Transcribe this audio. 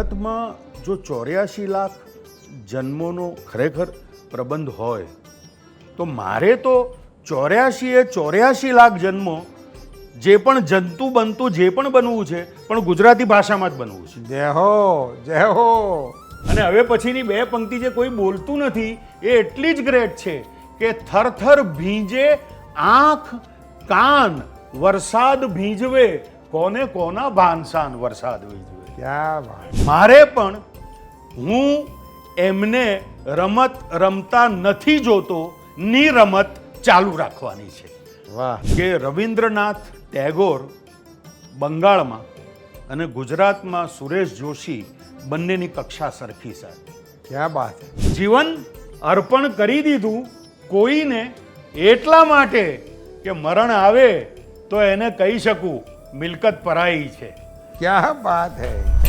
જગતમાં જો ચોર્યાસી લાખ જન્મોનો ખરેખર પ્રબંધ હોય તો મારે તો ચોર્યાસીએ ચોર્યાસી લાખ જન્મો જે પણ જંતુ બનતું જે પણ બનવું છે પણ ગુજરાતી ભાષામાં જ બનવું છે. જય હો જય હો. અને હવે પછીની બે પંક્તિ જે કોઈ બોલતું નથી એ એટલી જ ગ્રેટ છે કે થરથર ભીંજે આંખ કાન વરસાદ ભીંજવે કોને કોના ભાનસાન વરસાદ ભીંજવે? ક્યાં વાત? મારે પણ હું એમને રમત રમતા નથી જોતો ની રમત ચાલુ રાખવાની છે. વાહ. કે રવિન્દ્રનાથ ટેગોર બંગાળમાં અને ગુજરાતમાં સુરેશ જોશી બંનેની કક્ષા સરખી સાથે ક્યાં બાત જીવન અર્પણ કરી દીધું કોઈને એટલા માટે કે મરણ આવે તો એને કહી શકું મિલકત પરાઈ છે. ક્યાં બાત હૈ